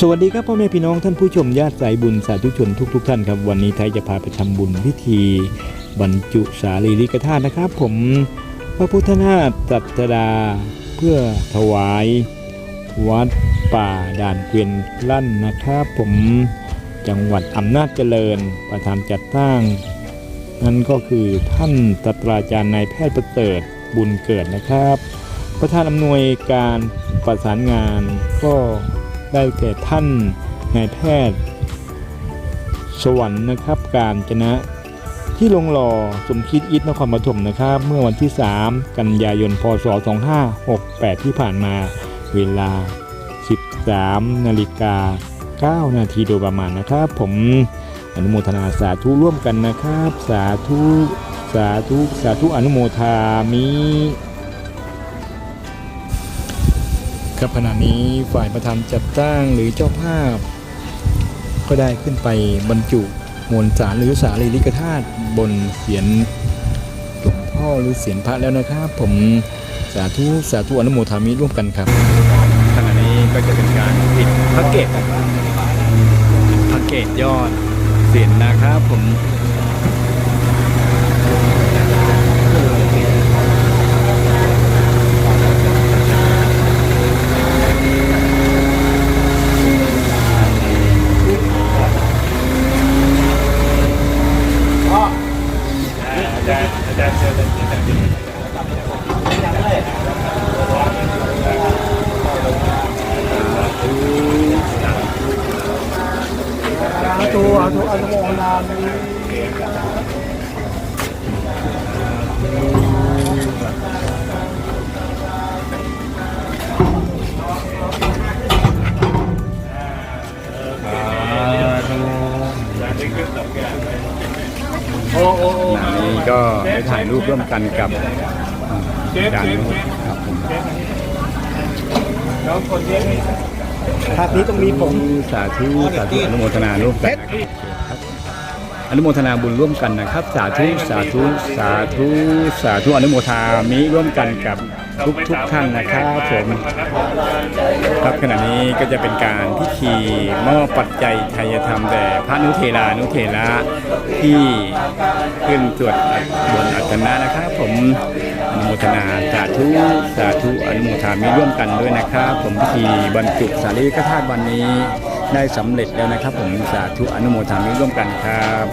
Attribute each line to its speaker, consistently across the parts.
Speaker 1: สวัสดีครับพ่อแม่พี่น้องท่านผู้ชมญาติสายบุญสาธุชนทุกๆทท่านครับ วันนี้ไทยจะพาไปทำบุญพิธี บรรจุสารีริกธาตุนะครับ ผมพระพุทธนาถจัตดาเพื่อถวาย วัดป่าด่านเกวียนลั่นนะครับ ผมจังหวัดอำนาจเจริญประธานจัดตั้ง นั่นก็คือท่านตตราจารย์นายแพทย์ประเสริฐบุญเกิดนะครับ ประธานอำนวยการประสานงานก็ ได้แก่ท่านนายแพทย์ สวรรค์นะครับการจนะที่ลงหล่อสมคิดอิทนครปฐมนะครับ เมื่อวันที่ 3 กันยายน พศ 2568 ที่ผ่านมาเวลา 13 นาฬิกา 9 นาทีโดยประมาณนะครับ ผมอนุโมทนาสาธุร่วมกันนะครับ สาธุ สาธุ สาธุอนุโมทามิ ครับขณะนี้ฝ่ายประธานจัดตั้งหรือเจ้าภาพ ก็ได้ขึ้นไปบรรจุมวลสารหรือสารีริกธาตุบนเสียนหลวงพ่อหรือเสียนพระแล้วนะครับ ผมสาธุสาธุอนุโมทามิร่วมกันครับขณะนี้ก็จะเป็นการปิดพระเกศพระเกศยอดเสียนนะครับผม
Speaker 2: สาธุอาธุอนุโมทนามิ
Speaker 1: ขณะนี้ก็ได้ถ่ายรูปร่วมกันกับอาจารย์ครับผม
Speaker 2: ภาพนี้ต้องมีผม
Speaker 1: สาธุสาธุอนุโมทนาร่วมกันนะครับ อนุโมทนาบุญร่วมกันนะครับ สาธุสาธุสาธุสาธุอนุโมทามิร่วมกันกับทุกทุกท่านนะครับผมครับขณะนี้ก็จะเป็นการพิธีมอบปัจจัยไทยธรรมแด่พระนุเทรานุเทระที่ขึ้นตรวจบนอัตนะนะครับ ผมอนุโมทนาสาธุสาธุอนุโมทามิร่วมกันด้วยนะครับ ผมพิธีบรรจุสารีกธาตุวันนี้ ได้สำเร็จแล้วนะครับ ผมสาธุอนุโมทนาร่วมกันครับ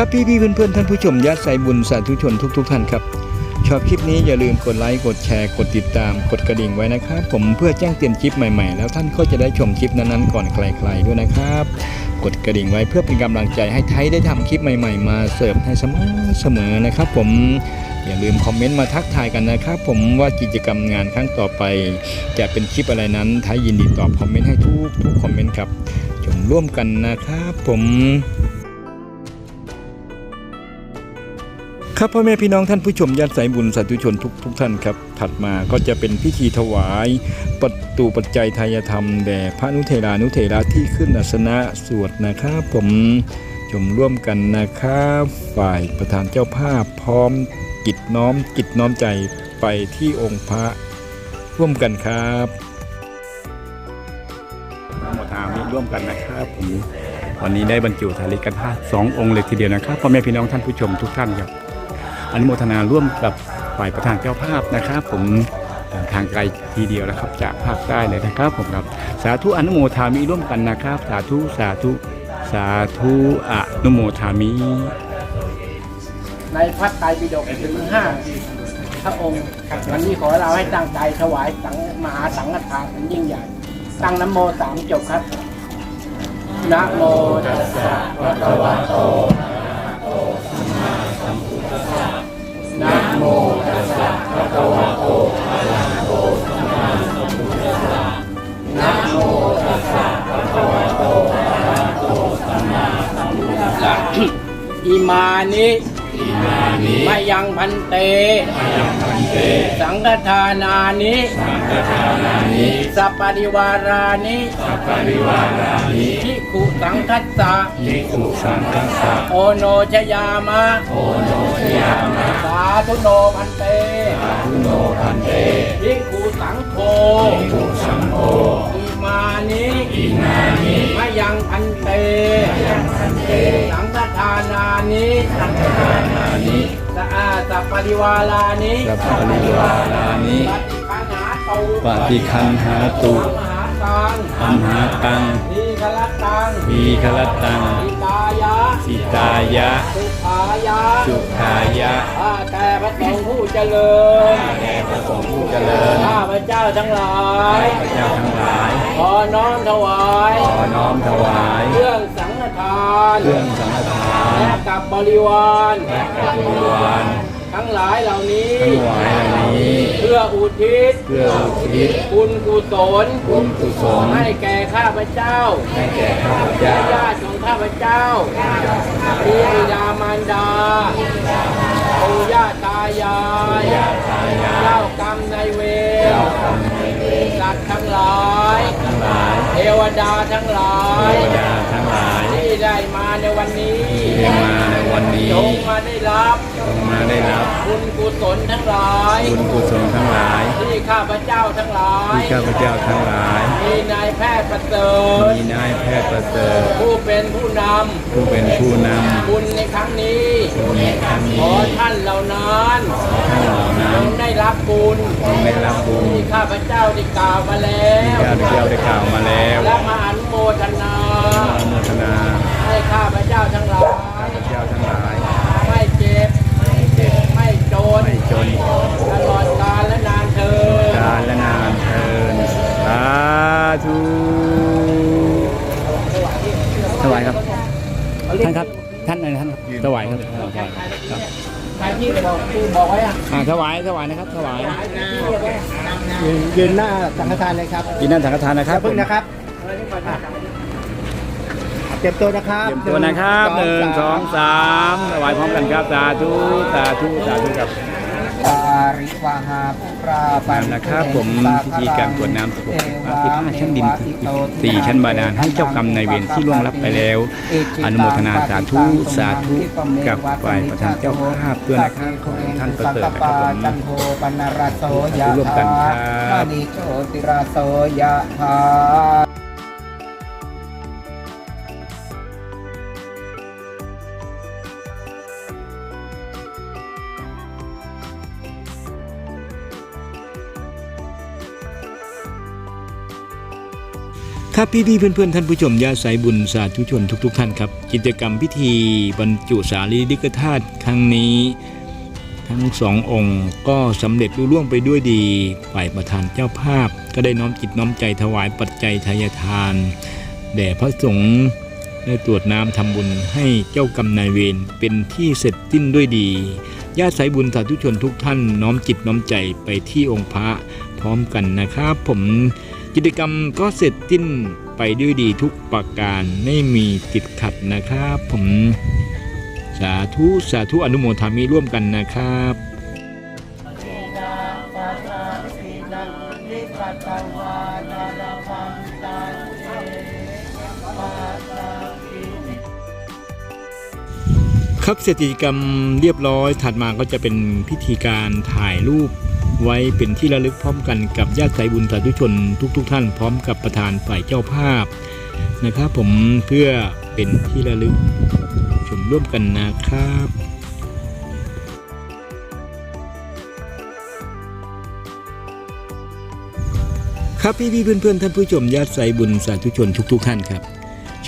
Speaker 1: ครับพี่พี่เพื่อนเพื่อนท่านผู้ชมญาติสายบุญสาธุชนทุกๆท่านครับ ชอบคลิปนี้อย่าลืมกดไลค์กดแชร์กดติดตามกดกระดิ่งไว้นะครับ ผมเพื่อแจ้งเตือนคลิปใหม่ๆ แล้วท่านก็จะได้ชมคลิปนั้นๆก่อนใครๆด้วยนะครับ กดกระดิ่งไว้เพื่อเป็นกำลังใจให้ไทยได้ทำคลิปใหม่ๆ มาเสิร์ฟให้เสมอเสมอนะครับ ผมอย่าลืมคอมเมนต์มาทักทายกันนะครับ ผมว่ากิจกรรมงานครั้งต่อไป จะเป็นคลิปอะไรนั้นไทยยินดีตอบคอมเมนต์ให้ทุกทุกคอมเมนต์ครับจงร่วมกันนะครับ ผม ครับพ่อแม่พี่น้องท่านผู้ชมญาติสายบุญสาธุชนทุกทุกท่านครับ ถัดมาก็จะเป็นพิธีถวายปัตตุปัจจัยทายธรรมแด่พระนุเทรานุเทระที่ขึ้นอาสนะสวดนะครับผมชมร่วมกันนะครับฝ่ายประธานเจ้าภาพพร้อมกิจน้อมกิจน้อมใจไปที่องค์พระร่วมกันครับโมทามิร่วมกันนะครับผมวันนี้ได้บรรจุสารีริกธาตุสององค์เลยทีเดียวนะครับพ่อแม่พี่น้องท่านผู้ชมทุกท่านครับ อนุโมทนาร่วมกับฝ่ายประธานเจ้าภาพนะครับ ผมทางไกลทีเดียวนะครับ จากภาคใต้เลยนะครับผมครับ สาธุอนุโมทามิร่วมกันนะครับ สาธุสาธุสาธุอนุโมทามิ
Speaker 2: ในพระไตรปิฎกถึงห้าพระองค์วันนี้ขอเราให้ตั้งใจถวายสังมหาสังฆทานเป็นยิ่งใหญ่ ตั้งนะโมสามจบครับนะโมตัสสะภะคะวะโต นะโมตัสสะภะคะวะโตอะระหะโตสัมมาสัมพุทธัสสะนะโมตัสสะภะคะวะโตอะระหะโตสัมมาสัมพุทธัสสะอิมานิ มายังพันเต สังฆทานานิสัปปริวารานิทิขุสังคัสสะ
Speaker 1: นิสุสังกัสสะ
Speaker 2: โอโนชยามะโอโนชยามะ สาธุโนพันเตสาธุโนพันเตทิขุสังโฆทิขุสังโฆอิมานิอิมานิมะยังพันเตมะยังพันเต สังฆทานานิสังฆทานานิสะอาสัพปริวารานิ
Speaker 1: สัพพะริวารานิ
Speaker 2: ปฏิคันหาตู
Speaker 1: ปฏิคันหาตุ
Speaker 2: มหาตัง
Speaker 1: อัมหาตัง
Speaker 2: นีคลัตตัง
Speaker 1: มีคลตัง
Speaker 2: อิตายะ
Speaker 1: สิตายะ
Speaker 2: สุขายะ
Speaker 1: สุขายะ
Speaker 2: ข้าแต่พระสงฆ์ผู้เจริญ
Speaker 1: แด่พระสงฆ์ผู้เจริญ
Speaker 2: ข้าพระเจ้าทั้งหลาย
Speaker 1: พระเจ้าทั้งหลาย
Speaker 2: ขอน้อมถวาย
Speaker 1: ขอน้อมถวาย
Speaker 2: เครื่องสังฆทาน
Speaker 1: เครื่องสังฆทาน
Speaker 2: และกับบริวาร
Speaker 1: และกับบริวาร
Speaker 2: ทั้งหลายเหล่านี้
Speaker 1: ทั้งหลายเหล่านี้
Speaker 2: เพื่ออุทิศ
Speaker 1: เพื่ออุทิศ
Speaker 2: คุณกุศล
Speaker 1: บุญกุศล
Speaker 2: ให้แก่ข้าพเจ้า
Speaker 1: ให้แก่ข้าพ
Speaker 2: และ
Speaker 1: เจ้า
Speaker 2: ญาติของข้าพเจ้ามีบิดามารดาปู่ย่าตายายเจ้ากรรมนายเวรสัตว์ทั้งหลาย
Speaker 1: ทั้งหลาย
Speaker 2: เทวดาทั้งหลาย
Speaker 1: เทวดาทั้งหลาย
Speaker 2: ที่ได้มาในวันนี้
Speaker 1: ที่มาในวันนี้
Speaker 2: จงมาได้รับ
Speaker 1: จงมาได้รับ
Speaker 2: บุญกุศลทั้งหลาย
Speaker 1: บุญกุศลทั้งหลาย
Speaker 2: ที่ข้าพเจ้าทั้งหลาย
Speaker 1: ที่ข้าพเจ้าทั้งหลาย
Speaker 2: มีนายแพทย์ประเสริฐ
Speaker 1: มีนายแพทย์ประเสริฐ
Speaker 2: ผู้เป็นผู้น
Speaker 1: ผู้เป็นผู้นำ
Speaker 2: บุญในครั้งนี้ำ
Speaker 1: ในครั้ง
Speaker 2: ข
Speaker 1: นี้
Speaker 2: อท่านเหล่านั้น
Speaker 1: ท่านเหล่านั้
Speaker 2: จ
Speaker 1: น
Speaker 2: งได้รับบุญ
Speaker 1: จงได้รับบุญ
Speaker 2: ที่ข้าพเจ้าได้กล่าวมาแล้
Speaker 1: ที่
Speaker 2: ว
Speaker 1: ข้าพเจ้าได้กล่าวมาแล้ว
Speaker 2: และมาอนุโมทนา
Speaker 1: อนุโมทนา
Speaker 2: ให้ข้าพเจ้าทั้งหลาย
Speaker 1: ข้าพเจ้าทั้งหลาย
Speaker 2: ไม่เจ็บ ไม่เจ็บ ไม่จน
Speaker 1: ไม่จน
Speaker 2: ตลอดกาลและนานเทิน
Speaker 1: กาลและนานเทินสาธุถวายครับ ท่านครับ ท่านอะไรท่านครับถวายครับถวายครับ
Speaker 2: ใครที่บอกที่บอกไว้อะ
Speaker 1: อ่าถวายถวายนะครับถวาย
Speaker 2: ยืนยืนหน้าสังฆทานเลยครับ
Speaker 1: กินนั่นสังฆทานนะครับ
Speaker 2: อย่าพึ่งนะครับเจ็บตัวนะครับ
Speaker 1: เตรียมตัวนะครับหนึ่งสองสามถวายพร้อมกันครับสาธุสาธุสาธุครับ
Speaker 2: ปาริวาหาปราปัน
Speaker 1: นะครับผมพิธีการกรวดน้ำศพที่ห้าชั้นดินสี่ชั้นบาดาลให้เจ้ากรรมนายเวรที่ล่วงลับไปแล้ว อนุโมทนาสาธุสาธุกับฝ่ายประธานเจ้าภาพด้วยนะครับขอให้ท่านประเสริฐนะครับผม
Speaker 2: จันทปนราโสยะ
Speaker 1: ร่วมกันครับ ครับพี่พี่เพื่อนเพื่อนท่านผู้ชมญาติสายบุญสาธุชนทุกๆท่านครับกิจกรรมพิธีบรรจุสารีริกธาตุครั้งนี้ ทั้งสององค์ก็สำเร็จลุล่วงไปด้วยดีฝ่ายประธานเจ้าภาพ ก็ได้น้อมจิตน้อมใจถวายปัจจัยทายทานแด่พระสงฆ์ได้ตรวจน้ำทำบุญให้เจ้ากรรมนายเวรเป็นที่เสร็จสิ้นด้วยดีญาติสายบุญสาธุชนทุกท่านน้อมจิตน้อมใจไปที่องค์พระพร้อมกันนะครับ ผม กิจกรรมก็เสร็จสิ้นไปด้วยดีทุกประการไม่มีติดขัดนะครับ ผมสาธุสาธุอนุโมทามิร่วมกันนะครับครับเสร็จกิจกรรมเรียบร้อยถัดมาก็จะเป็นพิธีการถ่ายรูป ไว้เป็นที่ระลึกพร้อมกันกับญาติสายบุญสาธุชนทุกๆทท่านพร้อมกับประธานฝ่ายเจ้าภาพนะครับผมเพื่อเป็นที่ระลึกชมร่วมกันนะครับครับพี่พี่ๆเพื่อนท่านผู้ชมญาติสายบุญสาธุชนทุกๆท่านครับ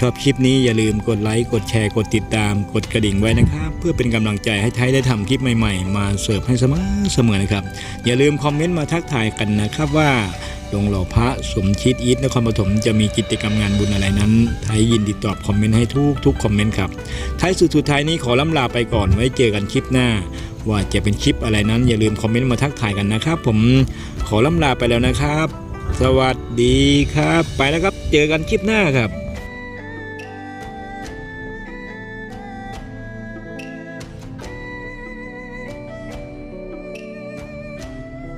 Speaker 1: ชอบคลิปนี้อย่าลืมกดไลค์ กดแชร์ กดติดตาม กดกระดิ่งไว้นะครับ เพื่อเป็นกำลังใจให้ไทยได้ทำคลิปใหม่ๆ มาเสิร์ฟให้เสมอเสมอนะครับ อย่าลืมคอมเมนต์มาทักทายกันนะครับว่าหลวงหล่อพระสมชิดอีทนครปฐมจะมีกิจกรรมงานบุญอะไรนั้น ไทยยินดีตอบคอมเมนต์ให้ทุกทุกคอมเมนต์ครับท้ายสุดสุดท้ายนี้ขอล่ำลาไปก่อนไว้เจอกันคลิปหน้า ว่าจะเป็นคลิปอะไรนั้น อย่าลืมคอมเมนต์มาทักทายกันนะครับ ผมขอล่ำลาไปแล้วนะครับ สวัสดีครับ ไปแล้วครับ เจอกันคลิปหน้าครับ